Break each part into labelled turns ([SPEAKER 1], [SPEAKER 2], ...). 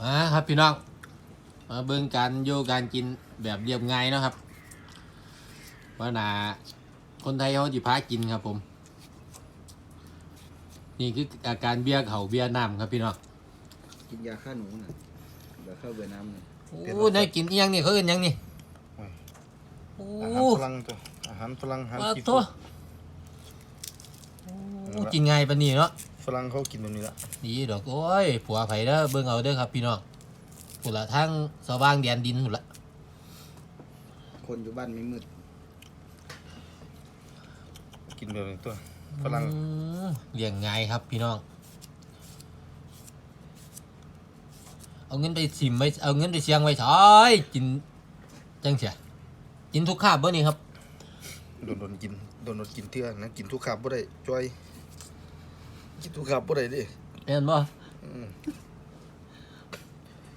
[SPEAKER 1] มาครับพี่น้อง มาเบิ่งการอยู่การกินแบบเรียบง่ายเนาะครับว่าหนาคนไทยเขาจิพากินครับผม นี่คืออาการเบียร์เขาเบียร์น้ำครับพี่น้อง
[SPEAKER 2] กินยาฆ่าหนูน่ะเดี๋ยวเข้าเบื่อน้ำน่ะ
[SPEAKER 1] โอ้ได้กินอิหยังนี่เขาเอินหยังนี่โอ้
[SPEAKER 3] อาหารฝรั่งตัวอาหารฝรั่งอาหาร
[SPEAKER 1] ปลา
[SPEAKER 3] ซี
[SPEAKER 1] ตั
[SPEAKER 3] ฟู้
[SPEAKER 1] ว
[SPEAKER 3] ด
[SPEAKER 1] โอ้กินง่ายปะนี่เนาะ
[SPEAKER 3] ฝรั่งเขากินแบบนี้ละ
[SPEAKER 1] ดีดอกโอ้ยผัวไผ่เด้อเบิ่งเอาเด้อครับพี่น้องปุละทั้งสว่างแดนดินหมดละ
[SPEAKER 2] คนอยู่บ้านไม่มืด
[SPEAKER 3] กินแบบนี้ตัวฝรั่ง
[SPEAKER 1] อืมเลี้ยงง่ายครับพี่น้อง เอาเงินไปสิมไว้เอาเงินไปเสียงไว้ถอยกินจังเสียกินทุกคาบเบ่นี่ครับ
[SPEAKER 3] โดนโดนกินโดนโดนกินเทื่อนะกินทุกขับบ่ได้จ้อย กินทุกขับบ่ได้ดิ
[SPEAKER 1] เห็นบ่
[SPEAKER 3] อืม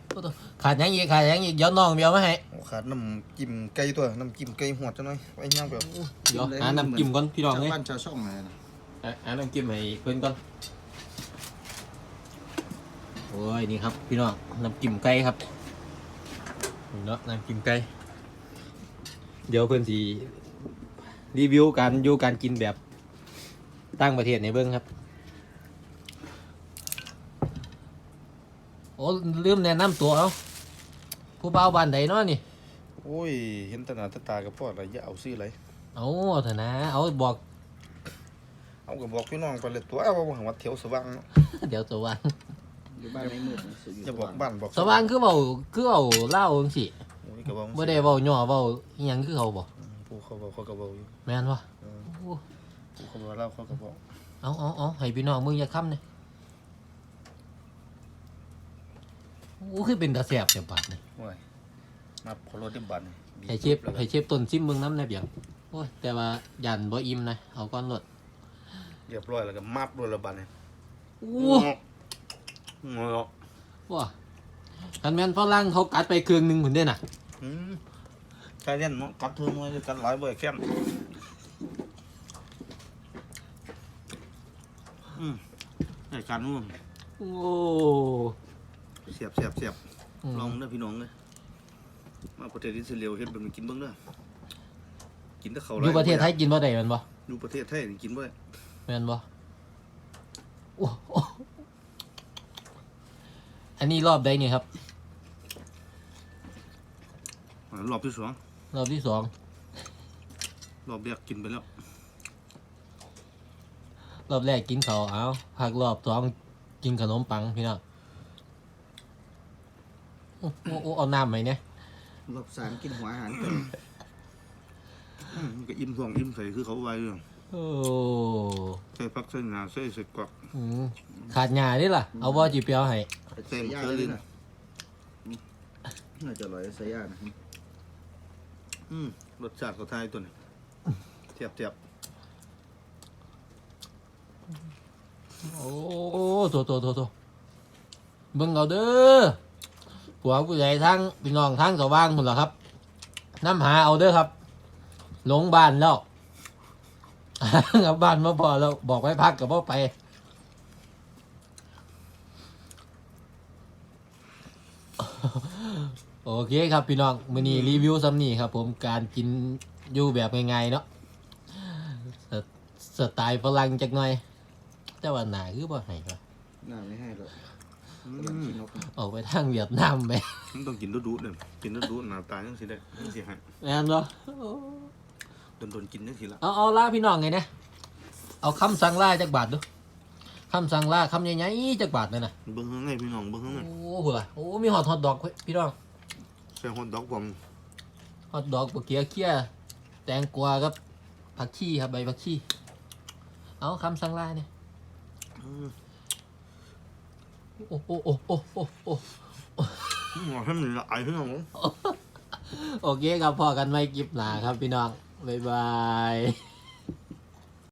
[SPEAKER 1] โอ้โตขาดหยังอีกขาดหยังอีกเดี๋ยวน้องเบียวมาให้
[SPEAKER 3] โอ้ขาดน้ำจิ้มไก่ตัวน้ำจิ้มไก่หัวจังหน่อยไว้ย่างแบบ
[SPEAKER 1] เดี๋ยวหาน้ำจิ้มก่อนพี่น้อง
[SPEAKER 2] ชาว
[SPEAKER 1] เลย
[SPEAKER 2] บ้านชาวช่องอะไรนะ
[SPEAKER 1] หาน้ำจิ้มให้เพิ่นก่อนโอ้ยนี่ครับ พี่น้องน้ำจิ้มไก่ครับนี่เนาะน้ำจิ้มไก่เดี๋ยวเพิ่นสิรีวิวการอยู่การกินแบบตั้งประเทศในเบิ้งครับ โอ้ลืมแนะนำตัวเอาผู้บ่าวบ้านใดเนาะนี่
[SPEAKER 3] โอ้ย เห็นแตหนาแตาตากับพ่ออะไรอย่าเอาซื้ออะไร
[SPEAKER 1] เอาเถอะนะ เอาบอก
[SPEAKER 3] เอาก็บอกพี่น้องไปเลยตัวเอาว่าวัดเถียวสว่างเนาะ
[SPEAKER 1] เดี๋ยวสว่าง
[SPEAKER 2] อยู่บ้านไม่มืดนะอยู่
[SPEAKER 3] อย่าบอกบ้านบอก
[SPEAKER 1] สว่างคือเบาคือเอาเล่าจังสิ
[SPEAKER 3] โอ้ยก็บอก
[SPEAKER 1] บ่ได้เบาย่อเบาอิหยังคือเขาบอก
[SPEAKER 3] ผู้เขาบอกเขาก็บอกอยู่
[SPEAKER 1] แม่นวะ
[SPEAKER 3] เออผู้เขาบอกเล่าเขาก็บอก
[SPEAKER 1] เอาเอาเอาให้พี่น้องมึงอย่าค้ำเนี่ย โอ้คือเป็นตาแสบเสียบาดนี่
[SPEAKER 3] โอ้ยมาพอรถที่บ้านนี่
[SPEAKER 1] ให้เชฟให้เชฟต้นซิมมึงน้ำในเบียงโอ้ยแต่ว่ายันบ่อิ่มนะเอาก้อนรถ
[SPEAKER 3] เรียบร้อยแล้วก็มับด้วยละบ้านนี่
[SPEAKER 1] โอ้
[SPEAKER 3] งอ
[SPEAKER 1] ว้าคันแม่นฝรั่งเขากัดไปเครื่องหนึงเหมือนเด้น่ะ
[SPEAKER 3] อืมใช่เล่นเนาะกัดเธอมวยกันหลายบ่อยแค่นอืมรายการนู่น
[SPEAKER 1] โอ้
[SPEAKER 3] เสี ยบเสียบเสียบ
[SPEAKER 1] ม
[SPEAKER 3] ลองเด้อพี่น้องเลยมาประเทศอิสราเอลเฮ็ดแบบนี้กินเบิ่งเด้อกินแต่เขาวห
[SPEAKER 1] อ
[SPEAKER 3] ลา
[SPEAKER 1] ยู่ประเทศไทยกินบ่ได้แม่นบ่
[SPEAKER 3] อยู่ประเทศไทยนี่กินบ่ได้
[SPEAKER 1] แม่นบ่โอ้โอ้อันนี้รอบใดนี่ครับ
[SPEAKER 3] อ่ารอบที่สอง
[SPEAKER 1] รอบที่สอง
[SPEAKER 3] รอบแรกกินไปแล้ว
[SPEAKER 1] รอบแรกกินเขาวเอาพักรอบสองกินขนมปังพี่น้อง โอ้โอ้โอ้เอาน้ำไหมเนี่ย
[SPEAKER 2] รอบสามกินหัวอาหารก่อน
[SPEAKER 3] อืมมันก็อิ่มท้องอิ่มใส่คือเขาไว้เลย
[SPEAKER 1] โอ้
[SPEAKER 3] ใส่ผักใส่หนาใส่ใส่กรอก
[SPEAKER 1] อืมขาดหญ้าดิล่ะ เอาบ่จีเปียวให้
[SPEAKER 3] ใส่
[SPEAKER 2] ใส่
[SPEAKER 3] มะ
[SPEAKER 2] ยา
[SPEAKER 3] เขือ
[SPEAKER 2] เล
[SPEAKER 3] ลิ
[SPEAKER 2] ย
[SPEAKER 3] น
[SPEAKER 2] นะน่าจะอร่อยใส่ยานะ
[SPEAKER 3] อืมรสชาติเขาทายตัวนี้เทียบเทียบ
[SPEAKER 1] โอ้โถโถโถโถเบิ่งเอาเด้อ ผัวผู้ใหญ่ทั้งพี่น้องทั้งสว่างคนละครับน้ำหาเอาเด้อครับ หลงบ้านแล้วกลับบ้านมาพอแล้วบอกไว้พักกับพ่อไปโอเคครับพี่น้องมือนี้รีวิวซ้ำนี่ครับ ผมการกินอยู่แบบง่ายๆเนาะสสไตล์ฝรั่งจักหน่อย แต่ว่าหนาคือบ่ให้ปะ
[SPEAKER 2] น่าไม่ให้หรอก
[SPEAKER 3] อื
[SPEAKER 2] กำลัง
[SPEAKER 3] ม
[SPEAKER 2] กินนกนะ
[SPEAKER 1] ออกไปทางเวียดนามไป
[SPEAKER 3] มันต้องกินดุๆเนี่ยกินดุๆหน้าตาจังสิได้จังสิฮะ
[SPEAKER 1] แม่นบ่
[SPEAKER 3] โดนๆกินจังสิละ
[SPEAKER 1] เอาเอาล่าพี่น้องไงเนี่ยเอาคำสั่งล่าจักบาทดูคำสั่งล่าคำใหญ่ๆจักบาทเลยนะ
[SPEAKER 3] เบิ่งข้างในพี่น้องเบิ่งข้างใน
[SPEAKER 1] โอ้โหล่ะโอ้มีฮอตฮอตดอกเว้ยพี่น้อง
[SPEAKER 3] ใส่ฮอทดอกผม
[SPEAKER 1] ฮอตดอกบะเกียเคี้ยแตงกวาครับผักชีครับใบผักชีเอาคำสั่งล่าเนี่ย
[SPEAKER 3] อืม
[SPEAKER 1] โอ้โอ้โอ้โอ้โอ้โอ้
[SPEAKER 3] หอมให้มันละอายพี่น้อง
[SPEAKER 1] โอเคครับพอกันไม่กิบหนาครับพี่น้อง บ๊ายบาย